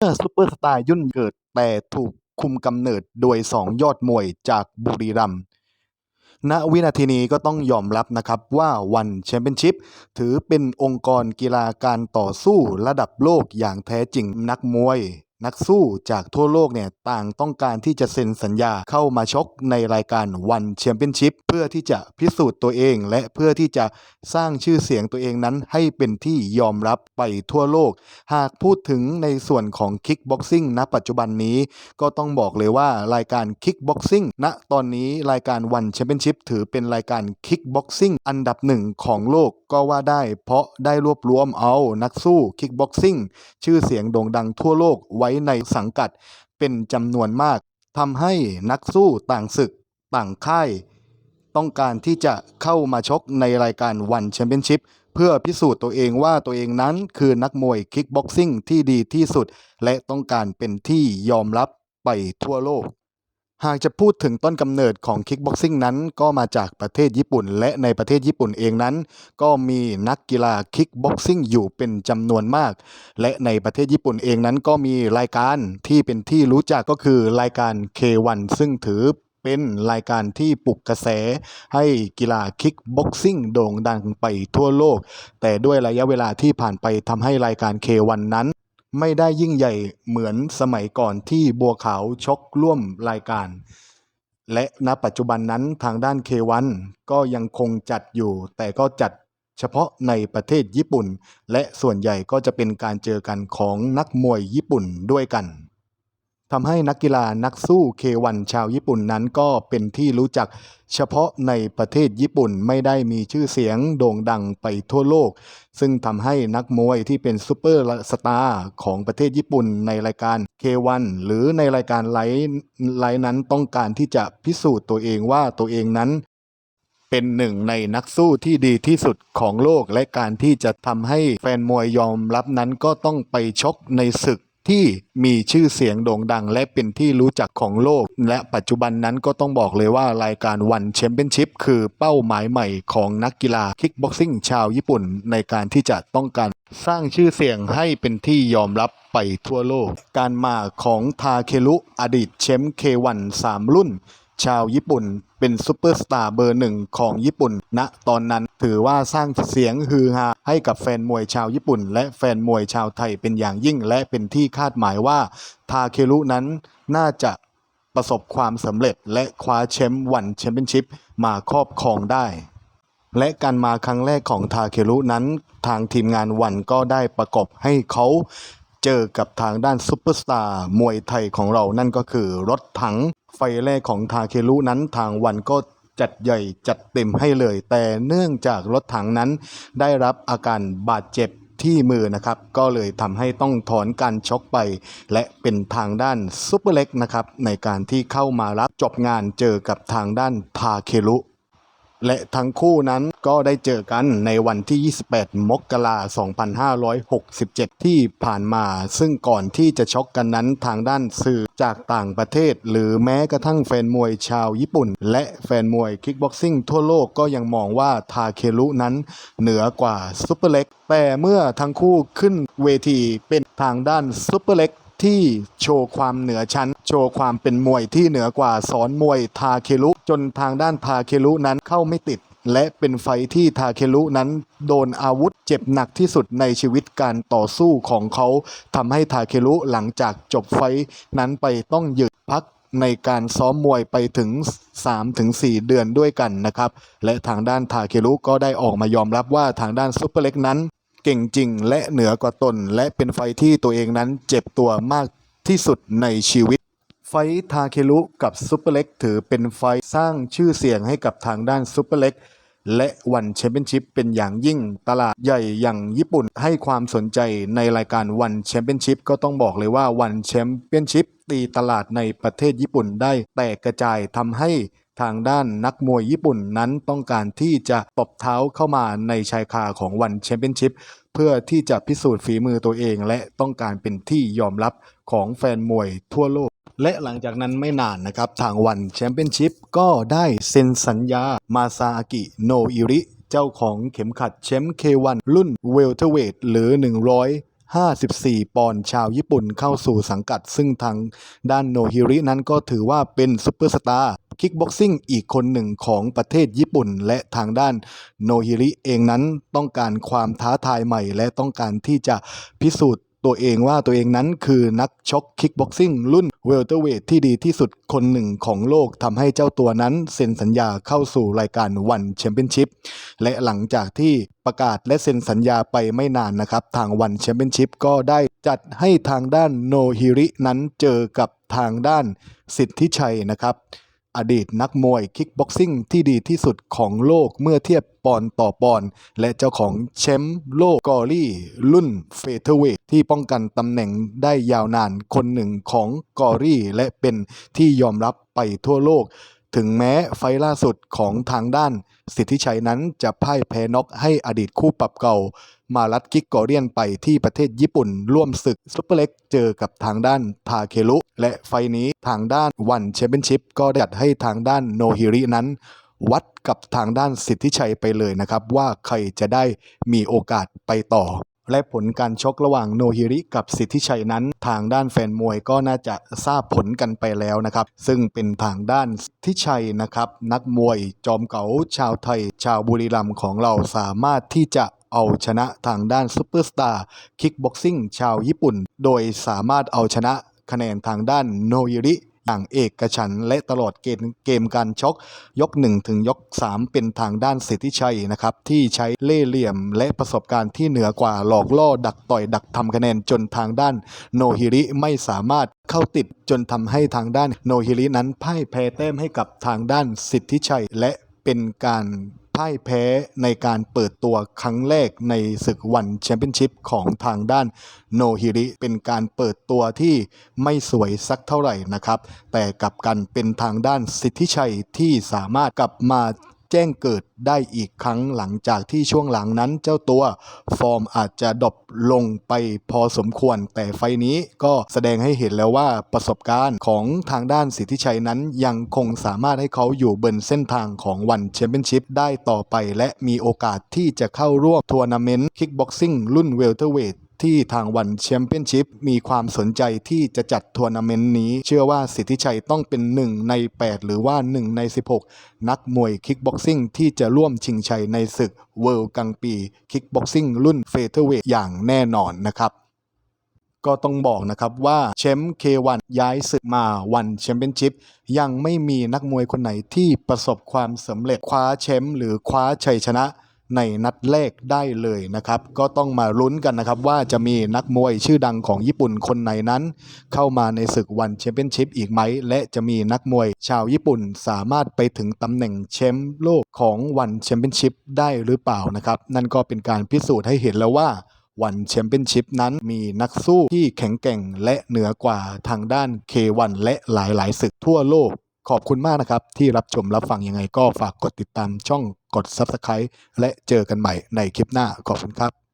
เมื่อซุปเปอร์สตาร์ยุ่นเกิดแต่ถูกคุมกำเนิดโดย2ยอดมวยจากบุรีรัมย์ณวินาทีนี้ก็ต้องยอมรับนะครับว่าวันแชมเปี้ยนชิพถือเป็นองค์กรกีฬาการต่อสู้ระดับโลกอย่างแท้จริงนักมวย นักสู้จากทั่วโลกเนี่ยต่างต้องการที่จะเซ็นสัญญาเข้ามาชกในรายการวันแชมเปี้ยนชิพเพื่อที่จะพิสูจน์ตัวเอง และเพื่อที่จะสร้างชื่อเสียงตัวเองนั้นให้เป็นที่ยอมรับไปทั่วโลก หากพูดถึงในส่วนของคิกบ็อกซิ่งณปัจจุบันนี้ก็ต้องบอกเลยว่ารายการคิกบ็อกซิ่งณตอนนี้รายการวันแชมเปี้ยนชิพถือเป็นรายการคิกบ็อกซิ่งอันดับหนึ่งของโลกก็ว่าได้ เพราะได้รวบรวมเอานักสู้คิกบ็อกซิ่งชื่อเสียงโด่งดังทั่วโลกไว้ในสังกัดเป็นจำนวนมากทำให้นักสู้ต่างศึกต่างค่าย ต้องการที่จะเข้ามาชกในรายการวันแชมเปี้ยนชิพเพื่อพิสูจน์ตัวเองว่าตัวเองนั้นคือนักมวยคิกบ็อกซิ่งที่ดีที่สุด และต้องการเป็นที่ยอมรับไปทั่วโลก หากจะพูดถึงต้นกำเนิดของคิกบ็อกซิ่งนั้น ก็มาจากประเทศญี่ปุ่น และในประเทศญี่ปุ่นเองนั้น ก็มีนักกีฬาคิกบ็อกซิ่งอยู่เป็นจำนวนมาก และในประเทศญี่ปุ่นเองนั้นก็มีรายการที่เป็นที่รู้จักก็คือรายการ K1 ซึ่งถือเป็นรายการที่ปลุกกระแสให้กีฬาคิกบ็อกซิ่งโด่งดังไปทั่วโลก แต่ด้วยระยะเวลาที่ผ่านไปทำให้รายการ K1 นั้น ไม่ได้ยิ่งใหญ่เหมือนสมัยก่อนที่บัวขาวชกร่วมรายการ และณปัจจุบันนั้นทางด้าน K1 ก็ยังคงจัดอยู่ แต่ก็จัดเฉพาะในประเทศญี่ปุ่น และส่วนใหญ่ก็จะเป็นการเจอกันของนักมวยญี่ปุ่นด้วยกัน ทำให้นักกีฬานักสู้ K1 ชาวญี่ปุ่นนั้นก็เป็นที่รู้จักเฉพาะในประเทศญี่ปุ่นไม่ได้มีชื่อเสียงโด่งดังไปทั่วโลก ซึ่งทำให้นักมวยที่เป็นซูเปอร์สตาร์ของประเทศญี่ปุ่นในรายการ K1 หรือในรายการไลท์ไลท์นั้นต้องการที่จะพิสูจน์ตัวเองว่าตัวเองนั้นเป็นหนึ่งในนักสู้ที่ดีที่สุดของโลกและการที่จะทำให้แฟนมวยยอมรับนั้นก็ต้องไปชกในศึก ที่มีชื่อเสียงโด่งดัง และเป็นที่รู้จักของโลก และปัจจุบันนั้นก็ต้องบอกเลยว่ารายการวันแชมเปี้ยนชิพคือเป้าหมายใหม่ของนักกีฬาคิกบ็อกซิ่งชาวญี่ปุ่น ในการที่จะต้องการสร้างชื่อเสียงให้เป็นที่ยอมรับไปทั่วโลก การมาของทาเคลุอดีตแชมป์ K1 3รุ่น ชาวญี่ปุ่น เป็นซูเปอร์สตาร์เบอร์หนึ่งของญี่ปุ่นณตอนนั้นถือว่าสร้างเสียงฮือฮาให้กับแฟนมวยชาวญี่ปุ่น และแฟนมวยชาวไทยเป็นอย่างยิ่ง และเป็นที่คาดหมายว่าทาเคลุนั้นน่าจะประสบความสำเร็จและคว้าแชมป์วันแชมเปี้ยนชิพมาครอบครองได้ และการมาครั้งแรกของทาเครุนั้น ทางทีมงานวันก็ได้ประกบให้เขา เจอกับทางด้านซุปเปอร์สตาร์มวยไทยของเรานั่นก็คือรถถังไฟแรกของทาเครุนั้นทางวันก็จัดใหญ่จัดเต็มให้เลย แต่เนื่องจากรถถังนั้นได้รับอาการบาดเจ็บที่มือนะครับ ก็เลยทำให้ต้องถอนการชกไป และเป็นทางด้านซุปเปอร์เล็กนะครับในการที่เข้ามารับจบงานเจอกับทางด้านทาเครุ และทั้งคู่นั้นก็ได้เจอกันในวันที่ 28 มกราคม 2567 ที่ผ่านมา ซึ่งก่อนที่จะช็อกกันนั้นทางด้านสื่อจากต่างประเทศ หรือแม้กระทั่งแฟนมวยชาวญี่ปุ่น และแฟนมวยคิกบ็อกซิ่งทั่วโลกก็ยังมองว่าทาเครุนั้นเหนือกว่าซุปเปอร์เล็ก แต่เมื่อทั้งคู่ขึ้นเวทีเป็นทางด้านซุปเปอร์เล็ก ที่โชว์ความเหนือชั้น โชว์ความเป็นมวยที่เหนือกว่าสอนมวยทาเคลุ จนทางด้านทาเคลุนั้นเข้าไม่ติด และเป็นไฟที่ทาเคลุนั้นโดนอาวุธเจ็บหนักที่สุดในชีวิตการต่อสู้ของเขาทำให้ทาเคลุหลังจากจบไฟนั้นไปต้องหยุดพักในการซ้อมมวยไปถึง 3-4 เดือนด้วยกันนะครับ และทางด้านทาเคลุก็ได้ออกมายอมรับว่าทางด้านซุปเปอร์เล็กนั้น เก่งจริงและเหนือกว่าตน และเป็นไฟที่ตัวเองนั้นเจ็บตัวมากที่สุดในชีวิต ไฟทาเคลุกับซุปเปอร์เล็กถือเป็นไฟสร้างชื่อเสียงให้กับทางด้านซุปเปอร์เล็กและวันแชมเปี้ยนชิพเป็นอย่างยิ่งตลาดใหญ่อย่างญี่ปุ่นให้ความสนใจในรายการวันแชมเปี้ยนชิพก็ต้องบอกเลยว่าวันแชมเปี้ยนชิพตีตลาดในประเทศญี่ปุ่นได้แตกกระจายทำให้ ทางด้านนักมวยญี่ปุ่นนั้นต้องการที่จะตบเท้าเข้ามาในชายคาของวันแชมเปี้ยนชิพเพื่อที่จะพิสูจน์ฝีมือตัวเอง และต้องการเป็นที่ยอมรับของแฟนมวยทั่วโลก และหลังจากนั้นไม่นานนะครับ ทางวันแชมเปี้ยนชิพก็ได้เซ็นสัญญามาซาอากิโนอิริ เจ้าของเข็มขัดแชมป์ K1 รุ่นเวลเทเวทหรือ 54 ปอนด์ชาวญี่ปุ่นเข้าสู่สังกัด ซึ่งทางด้านโนฮิรินั้นก็ถือว่าเป็นซุปเปอร์สตาร์คิกบ็อกซิ่งอีกคนหนึ่งของประเทศญี่ปุ่น และทางด้านโนฮิริเองนั้นต้องการความท้าทายใหม่ และต้องการที่จะพิสูจน์ ตัวเองว่าตัวเองนั้นคือนักช็อกคิกบ็อกซิ่งรุ่นเวลเตอร์เวทที่ดีที่สุดคนหนึ่งของโลกทำให้เจ้าตัวนั้นเซ็นสัญญาเข้าสู่รายการวันแชมเปี้ยนชิพและหลังจากที่ประกาศและเซ็นสัญญาไปไม่นานนะครับ ทางวันแชมเปี้ยนชิพก็ได้จัดให้ทางด้านโนฮิรินั้นเจอกับทางด้านสิทธิชัยนะครับ อดีตนักมวยคิกบ็อกซิ่งที่ดีที่สุดของโลกเมื่อเทียบปอนต่อปอนและเจ้าของแชมป์โลกกอรี่รุ่นเฟเธอร์เวทที่ป้องกันตำแหน่งได้ยาวนานคนหนึ่งของกอรี่และเป็นที่ยอมรับไปทั่วโลก ถึงแม้ไฟล่าสุดของทางด้านสิทธิชัยนั้นจะพ่ายแพ้น็อกให้อดีตคู่ปรับเก่า มารัดกิกกอเรียนไปที่ประเทศญี่ปุ่น ร่วมศึกซุปเปอร์เล็กเจอกับทางด้านทาเคลุ และไฟนี้ทางด้านวันแชมเปี้ยนชิพก็ด้จัดให้ทางด้านโนฮิรินั้น วัดกับทางด้านสิทธิชัยไปเลยนะครับ ว่าใครจะได้มีโอกาสไปต่อ และผลการชกระหว่างโนฮิริกับสิทธิชัยนั้น ทางด้านแฟนมวยก็น่าจะทราบผลกันไปแล้วนะครับ ซึ่งเป็นทางด้านสิทธิชัยนะครับ นักมวยจอมเก๋าชาวไทย ชาวบุรีรัมย์ของเราสามารถที่จะเอาชนะทางด้านซุปเปอร์สตาร์คิกบ็อกซิ่งชาวญี่ปุ่น โดยสามารถเอาชนะคะแนนทางด้านโนฮิริ อย่างเอกฉันและตลอดเกมเกมการชกยก 1 ถึงยก 3 เป็นทางด้านสิทธิชัยนะครับที่ใช้เล่เหลี่ยมและประสบการณ์ที่เหนือกว่าหลอกล่อดักต่อยดักทำคะแนนจนทางด้านโนฮิริไม่สามารถเข้าติดจนทำให้ทางด้านโนฮิรินั้นพ่ายแพ้แต้มให้กับทางด้านสิทธิชัยและเป็นการ พ่ายแพ้ในการเปิดตัวครั้งแรกในศึกวันแชมเปี้ยนชิพของทางด้านโนฮิริ เป็นการเปิดตัวที่ไม่สวยสักเท่าไหร่นะครับ แต่กลับกันเป็นทางด้านสิทธิชัยที่สามารถกลับมา แจ้งเกิดได้อีกครั้งหลังจากที่ช่วงหลังนั้นเจ้าตัว ฟอร์มอาจจะดรอปลงไปพอสมควร แต่ไฟนี้ก็แสดงให้เห็นแล้วว่าประสบการณ์ของทางด้านสิทธิชัยนั้นยังคงสามารถให้เขาอยู่บนเส้นทางของวันแชมเปี้ยนชิพได้ต่อไป และมีโอกาสที่จะเข้าร่วมทัวร์นาเมนต์คิกบ็อกซิ่งรุ่นเวลเตอร์เวท ที่ทางวันแชมเปี้ยนชิพมีความสนใจที่จะจัดทัวร์นาเมนต์นี้ เชื่อว่าสิทธิชัยต้องเป็น 1 ใน 8 หรือว่า 1 ใน 16 นักมวยคิกบ็อกซิ่งที่จะร่วมชิงชัยในศึกเวิลด์กังปีคิกบ็อกซิ่งรุ่นเฟเธอร์เวทอย่างแน่นอนนะครับก็ต้องบอกนะครับว่าแชมป์ K1 ย้ายศึกมาวันแชมเปี้ยนชิพยังไม่มีนักมวยคนไหนที่ประสบความสำเร็จคว้าแชมป์หรือคว้าชัยชนะ ในนัดแรกได้เลยนะครับ ก็ต้องมาลุ้นกันนะครับว่าจะมีนักมวยชื่อดังของญี่ปุ่นคนไหนนั้น เข้ามาในศึกวันแชมเปี้ยนชิพอีกไหม และจะมีนักมวยชาวญี่ปุ่นสามารถไปถึงตำแหน่งแชมป์โลกของวันแชมเปี้ยนชิพได้หรือเปล่านะครับ นั่นก็เป็นการพิสูจน์ให้เห็นแล้วว่าวันแชมเปี้ยนชิพนั้นมีนักสู้ที่แข็งแกร่งและเหนือกว่าทางด้าน K1 และหลายๆศึกทั่วโลก ขอบคุณมากนะครับ ที่รับชมรับฟังยังไงก็ฝากกดติดตามช่อง กด Subscribe และเจอกันใหม่ในคลิปหน้าขอบคุณครับ